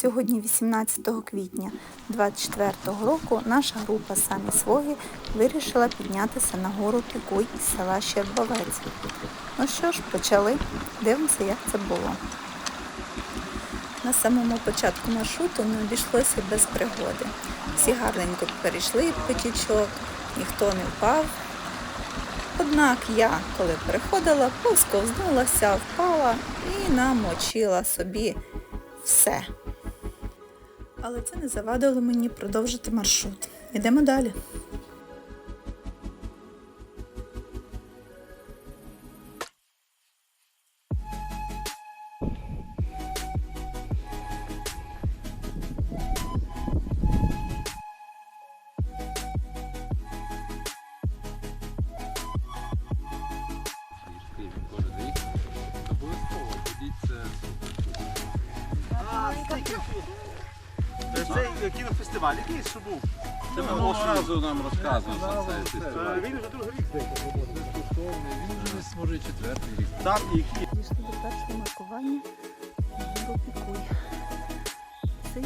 Сьогодні, 18 квітня 2024 року, наша група Самі Своги вирішила піднятися на гору Пікуй із села Щербовець. Ну що ж, почали. Дивимося, як це було. На самому початку маршруту не обійшлося без пригоди. Всі гарненько перейшли потічок, ніхто не впав. Однак я, коли переходила, посковзнулася, впала і намочила собі все. Але це не завадило мені продовжити маршрут. Йдемо далі. Кінофестиваль, який що був? Це минулого разу нам розказував за цей Е, фестиваль. Він вже другий рік здається. Він вже десь може четвертий рік. Там які до першого маркування Пікуй. Це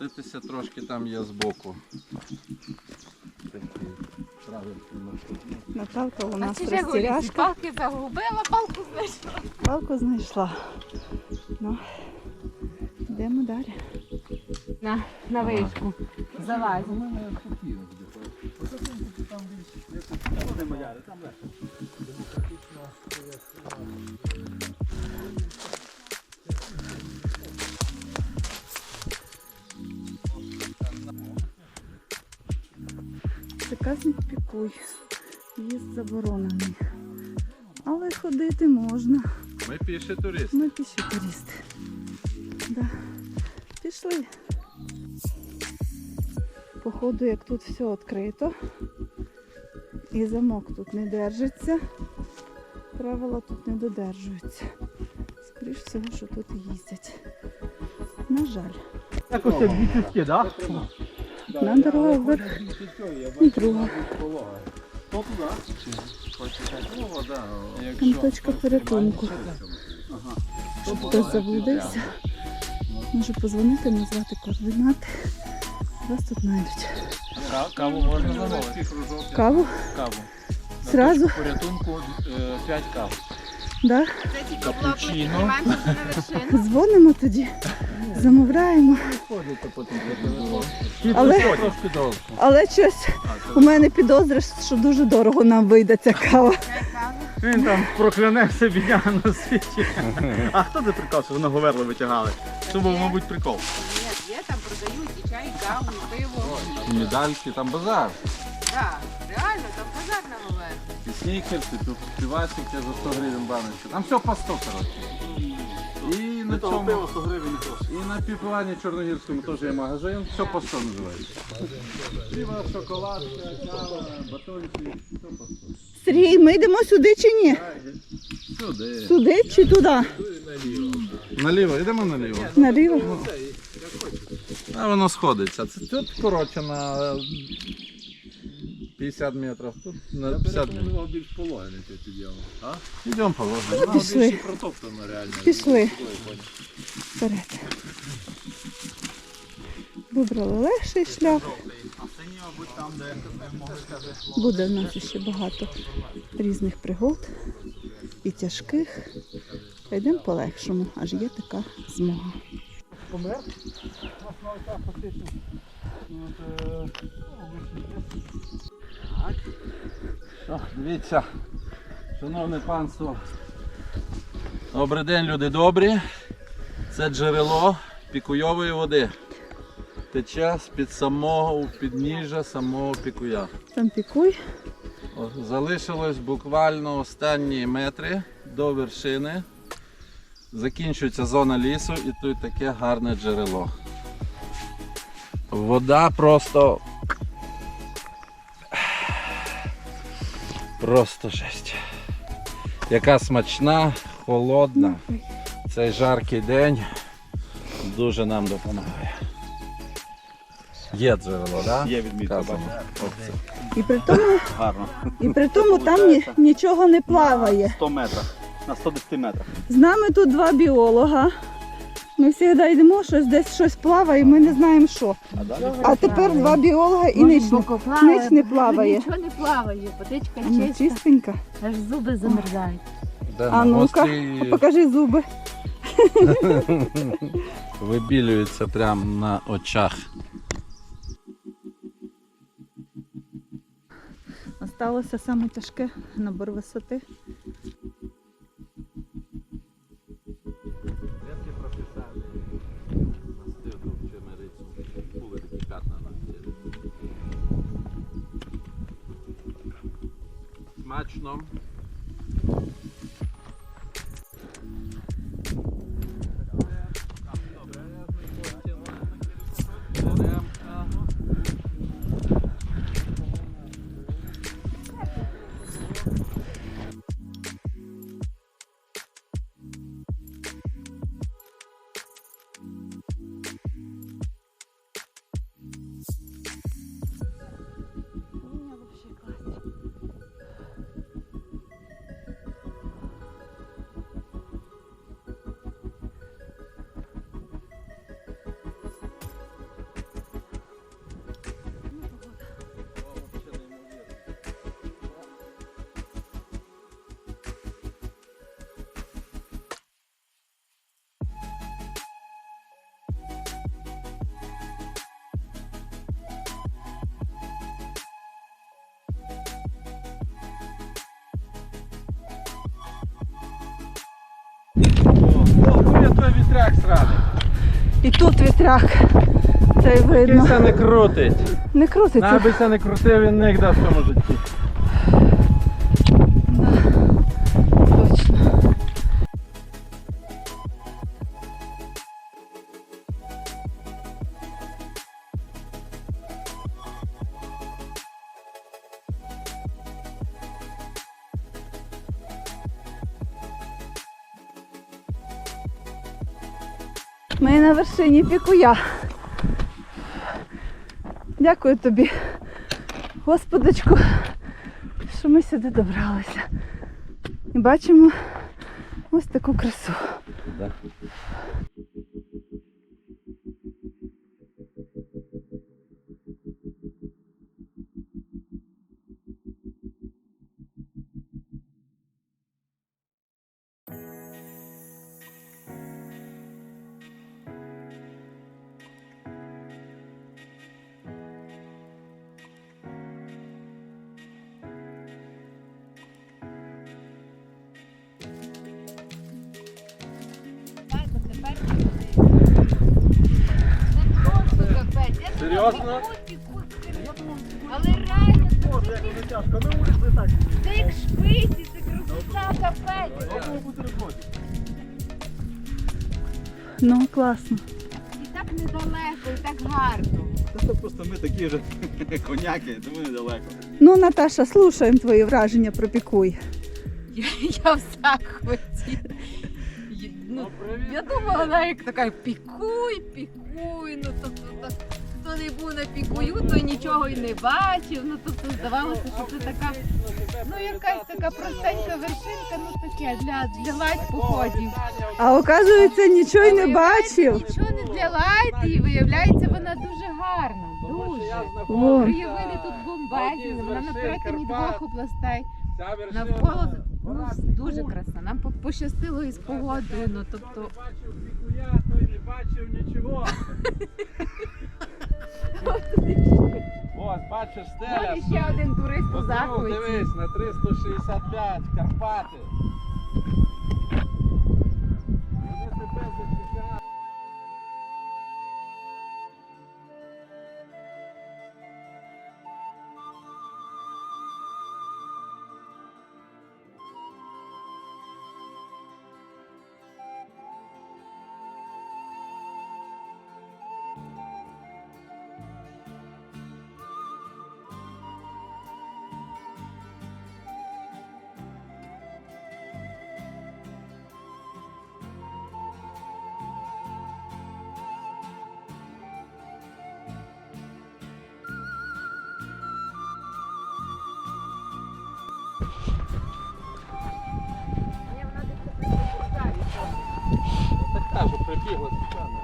спуститися трошки там є збоку. Такий траверсний маршрут. Наталка у нас розтіряшка. палки загубила, палку знайшла. Палку знайшла. Ну, йдемо далі. На, на вишку. Залазимо. не маяри, там легше. Пікуй. В'їзд заборонений. Але ходити можна. Ми піші туристи. Ми піші туристи. Да. Пішли. Походу, як тут все відкрито. І замок тут не держиться. Правила тут не додержуються. Скоріш всього, що тут їздять. На жаль. Якось як дві кістки, так? На дорога вверх і друга. Там точка порятунку. Щоб хтось заблудився, може позвонити, назвати координати. Вас тут знайдуть. Каву можна замовити. Каву Каву. зразу, Порятунку 5 кав. Да? Капучино. Дзвонимо тоді, замовляємо. Але, але щось у мене підозра, що дуже дорого нам вийде ця кава. Він там прокляне все бідняга на світі. А хто це прикол, що воно говерло витягали? Це був, мабуть, прикол. Є, є, там продають і чай, каву, і пиво. Медальки, там базар. Так, І снікерси, тут півасики за 100 гривень баночка. Там все по 100, коротше. І на цьому, пиво 100 гривень і на півплані Чорногірському теж є магазин, все по 100 називається. Пиво, шоколад, кава, батончик, все по 100. Сергій, ми йдемо сюди чи ні? Сюди. Сюди чи туди? Наліво, йдемо наліво. Наліво. А воно сходиться. Це тут коротше на 50 метрів, тут на 50 метрів. Воно більш пологе не те підйом. А? Йдемо положимо. Пішли, Протоптано реально. пішли. Вперед. Вибрали легший шлях. Буде в нас ще багато різних пригод і тяжких. Та Йдемо по легшому, аж є така змога. Помер? фактично. Що, дивіться, шановне панство. Добрий день, люди добрі. Це джерело пікуйової води. Тече з-під самого підніжжя самого пікуя. Там пікуй. Залишилось буквально останні метри до вершини. Закінчується зона лісу і тут таке гарне джерело. Вода просто. Просто жесть. Яка смачна, холодна. Цей жаркий день дуже нам допомагає. Є джерело, так? Є відмітка. І при тому, Гарно. і при тому там ні, нічого не плаває. 100 метрах. На 110 метрах. З нами тут два біолога. Ми завжди йдемо, щось десь щось плаває, ми не знаємо що. А тепер два біолога і ніч, не- ніч не плаває. Нічого не плаває, водичка Ну, чиста, Чистенька. аж зуби замерзають. А на ну-ка, покажи зуби. вибілюється прямо на очах. Осталося саме тяжке набор висоти. Smaczną. Вітряк сраний. І тут вітряк. Це й видно. Кися не крутить. Не крутиться. Набися не крутив, він нігде в цьому житті. Ми на вершині пікуя. Дякую тобі, Господочку, що ми сюди добралися. І бачимо ось таку красу. Серйозно? Але реально, це як шпиці, це красота капець. Ну, класно. І так недалеко, і так гарно. Це просто ми такі ж коняки, тому недалеко. Ну, Наташа, слушаємо твої враження про пікуй. Я, я в захваті. Й- Ну, я думала, вона як така пікуй, пікуй. Ну тобто, так, хто не був на пікую, той нічого й не бачив. Ну тобто здавалося, що це така, ну якась така простенька вершинка, ну таке для, для лайт походів. А оказується, нічого й не бачив. Нічого не для лайт, і виявляється, вона дуже гарна. Дуже. Приявили тут бомбезі, вона на перетині двох областей. Навколо ну, дуже краса. Нам пощастило із погодою. Ну тобто, бачив пікуя, той не бачив нічого. Ось, бачиш стеля. Ось ще один турист у Ось, захваті. Дивись, на 365 Карпати. Така, що прибігла спеціально.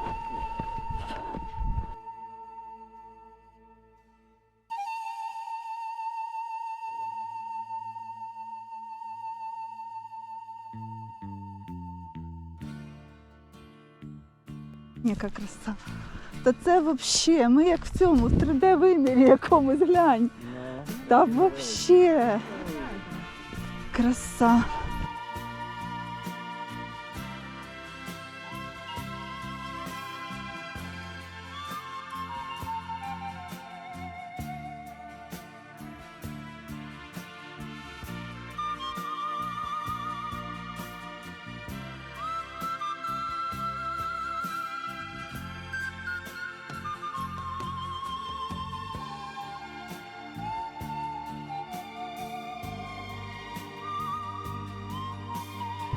Яка краса. Та це взагалі, ми як в цьому 3D вимірі якомусь глянь. Та взагалі. Краса.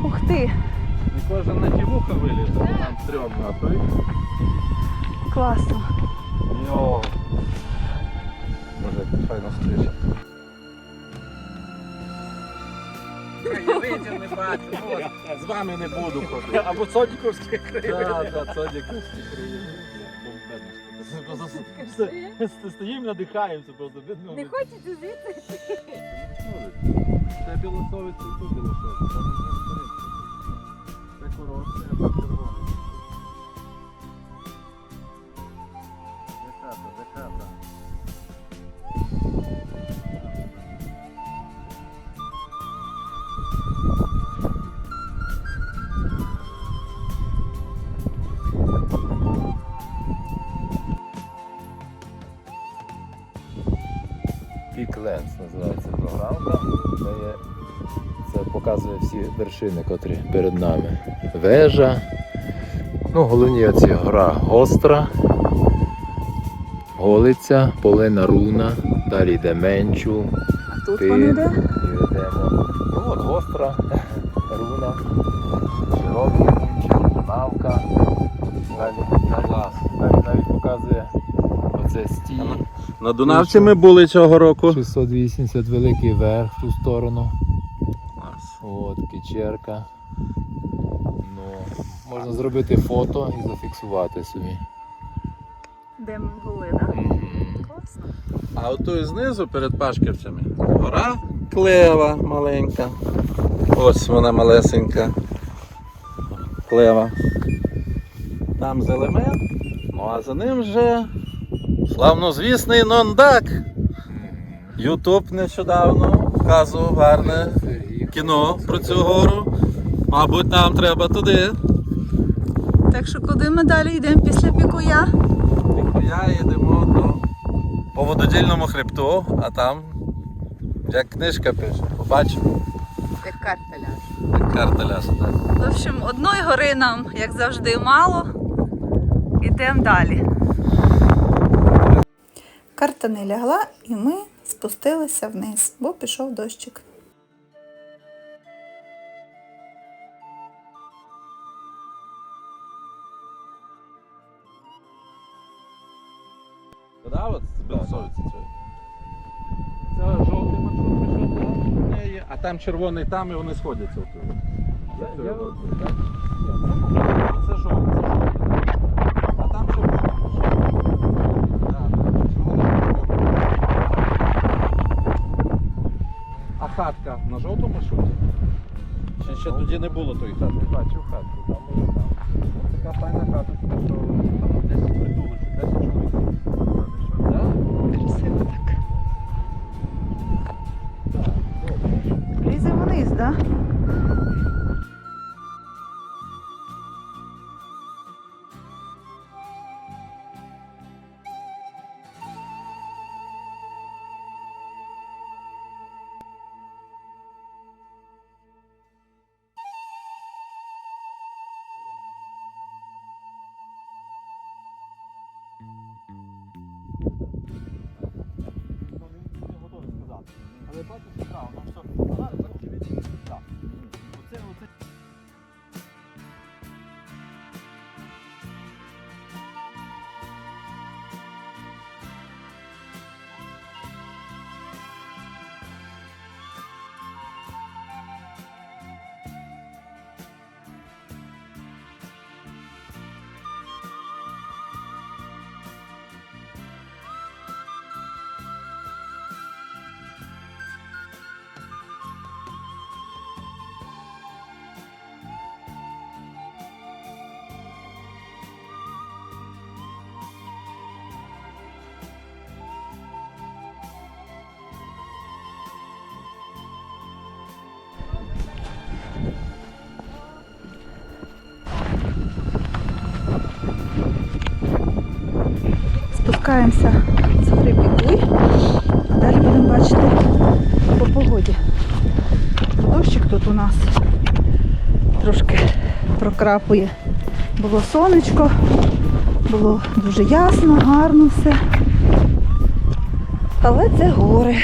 Ух ти, І кожен на ті вуха вилізе, бо нам стрьомно, а той. класно. Йо. Може, як файно стрижа. Я не бачу, з вами не буду ходити. Або Содіковські Так, так, Содіковські. Стоїмо, надихаємося, просто. Не хочете звідси? Це білосовець і тут білосовець. Там не показує всі вершини, котрі перед нами. Вежа. Ну, головні оці гора Гостра, Голиця, Полина Руна, далі йде Менчу. Тут Ти. вони де? І ведемо. Ну от Гостра, Руна, Широкий. Далі, далі, далі навіть показує оце стій. На Дунавці ми були цього року. 680 великий верх в ту сторону. Кичерка. Ну, можна зробити фото і зафіксувати собі. Де ми були, так? Мгм. Класно. А ото знизу перед Пашківцями гора Клева маленька. Ось вона малесенька. Клева. Там зелемен. Ну а за ним вже славнозвісний Нондак. Ютуб нещодавно показував гарне. Кіно про цю гору. Мабуть, нам треба туди. Так що куди ми далі йдемо після пікуя? Я їдемо до по вододільному хребту, а там, як книжка пише, побачимо, Як карта ляже. як карта ляже. так. В общем, одної гори нам, як завжди, мало. Йдемо далі. Карта не лягла, і ми спустилися вниз, бо пішов дощик. Там червоний там і вони сходяться отут. Це жовтий, це жовтий. А там червоний. А хатка на жовтому маршруті? Чи ще тоді не було тої хати? Бачив хатку, там там. Ось така файна хата, що там 10 Ліземо спускаємося з гори Пікуй, а далі будемо бачити по погоді. Дощик тут у нас трошки прокрапує. Було сонечко, було дуже ясно, гарно все. Але це гори.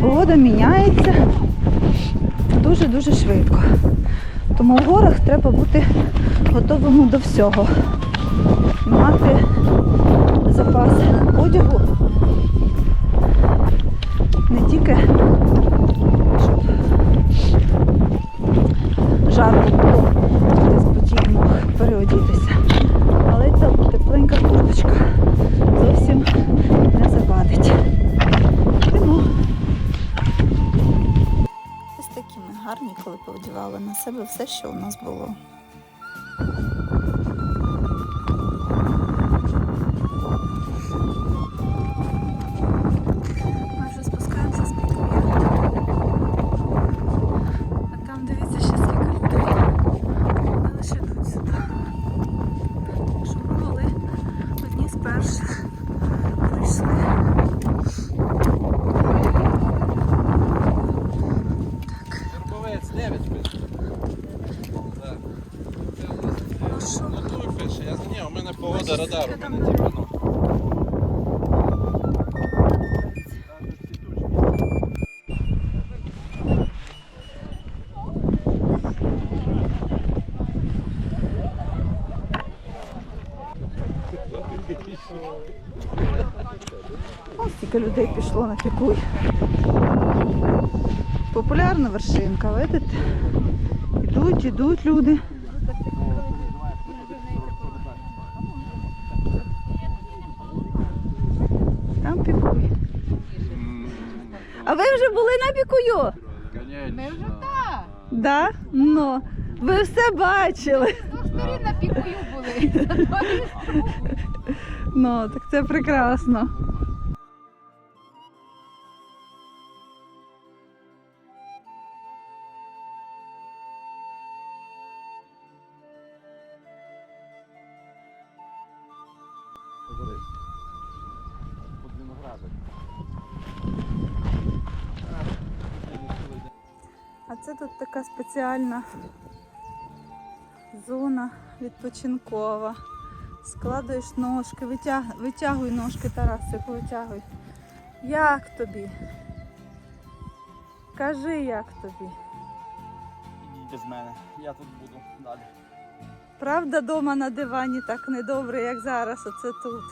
Погода міняється дуже-дуже швидко. Тому в горах треба бути готовими до всього. Мати запас одягу не тільки щоб жарко було, десь потрібно переодітися, але ця тепленька курточка зовсім не завадить. Йдемо. Ось такі ми гарні, коли повдівали на себе все, що у нас було. Той пише, я ні, у мене погода радару, у мене типу. Ось стільки людей пішло на пікуй. Популярна вершинка, видите? Ідуть, ідуть люди. Там пікуй. А ви вже були пікую? Ми вже так. Да? Ну, ви все бачили. Ну, старі на пікую були. Ну, так це прекрасно. Спеціальна зона відпочинкова. Складуєш ножки, витяг... витягуй ножки, Тарасику, витягуй. Як тобі? Кажи, як тобі. Без мене. Я тут буду далі. Правда, дома на дивані так недобре, як зараз, оце тут.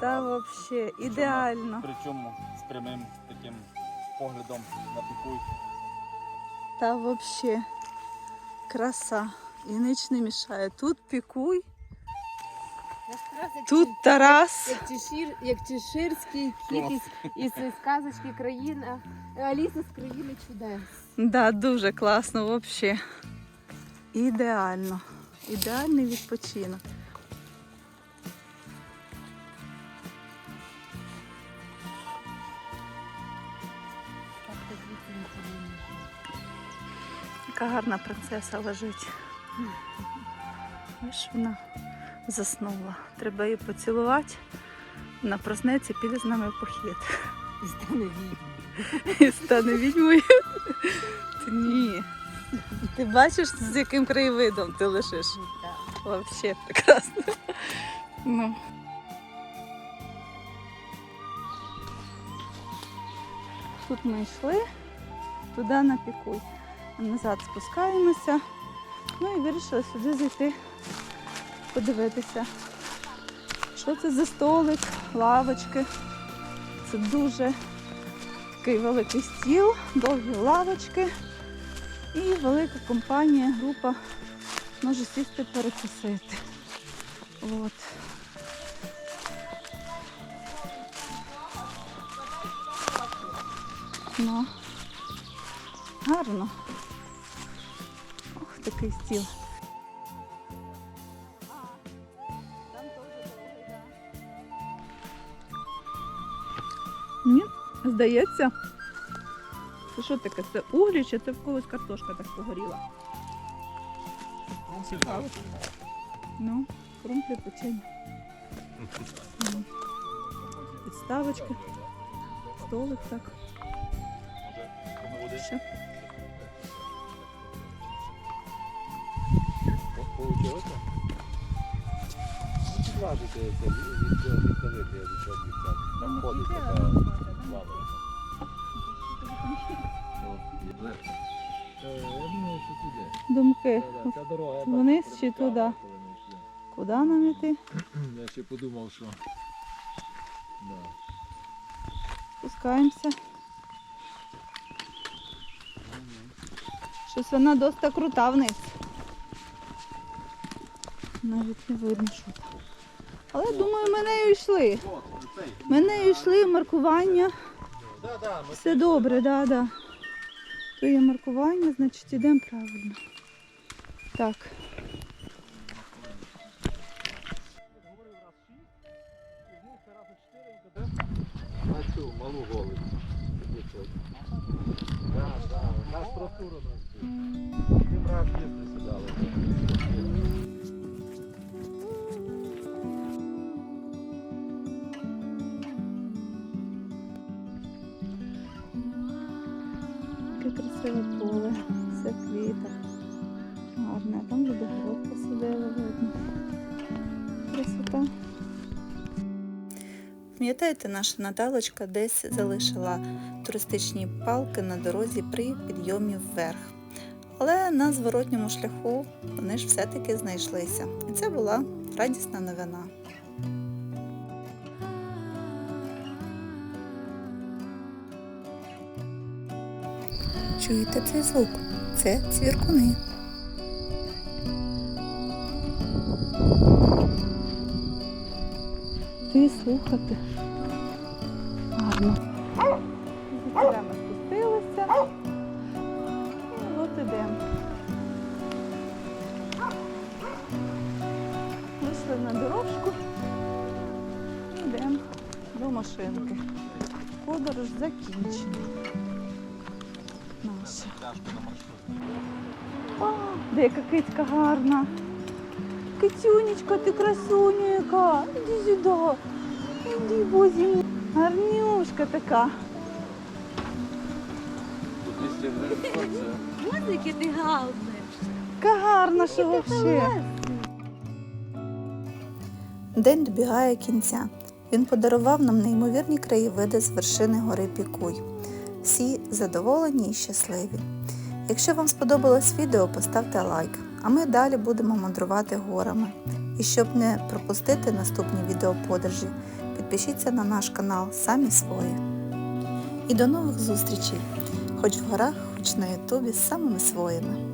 Та взагалі, ідеально. Причому з прямим таким поглядом на пікуй. Та взагалі краса. І ніч не мішає. Тут пікуй, тут Тарас. Як, чешир, як чеширський кіт із, із сказочки країна. Аліса з країни чудес. Да, дуже класно взагалі. Ідеально. Ідеальний відпочинок. Яка гарна принцеса лежить. Ось вона заснула. Треба її поцілувати. Вона проснеться, піде з нами в похід. І стане відьмою. І стане відьмою. Ні. Ти бачиш, з яким краєвидом ти лишиш? Вообще прекрасно. Ну. Тут ми йшли, туди на пікуй. Назад спускаємося. Ну і вирішили сюди зайти, подивитися. Що це за столик, лавочки. Це дуже такий великий стіл, довгі лавочки і велика компанія, група може сісти перекусити. От. Ну, гарно. Такий стіл. Ні, здається. Це що таке? Це углі чи це в когось картошка так погоріла? Цікаво. Ну, крумплі печені. М. підставочки, столик так. Ще. Получилося? Важите це віддавити, я від чого від Там ходить така лава. Я думаю, що туди. Думки. Ця дорога, я Вниз чи туди? Куди нам іти? Я ще подумав, що. Да. Спускаємося. Щось вона доста крута вниз. Навіть не видно, що там. Але думаю, ми нею йшли. Ми нею йшли, маркування. Все добре, да, да. То є маркування, значить йдемо правильно. Так. Малу. Так, так, на структуру нас. Тим раз їсти сідали. Пам'ятаєте, наша Наталочка десь залишила туристичні палки на дорозі при підйомі вверх. Але на зворотньому шляху вони ж все-таки знайшлися. І це була радісна новина. Чуєте цей звук? Це цвіркуни. Ти слухати. Гарно. Звідси ми спустилися. І от ідемо. Вийшли на дорожку. Йдемо до машинки. Подорож закінчена. Наша. О, де яка гарна. Кицюнечка, ти красуня яка. Іди сюди. Іди, бозі. мій. Гарнюшка така. Ось яке ти галне. Яка гарна, що взагалі. День добігає кінця. Він подарував нам неймовірні краєвиди з вершини гори Пікуй. Всі задоволені і щасливі. Якщо вам сподобалось відео, поставте лайк, а ми далі будемо мандрувати горами. І щоб не пропустити наступні відеоподорожі, підпишіться на наш канал самі свої. І до нових зустрічей, хоч в горах, хоч на ютубі з самими своїми.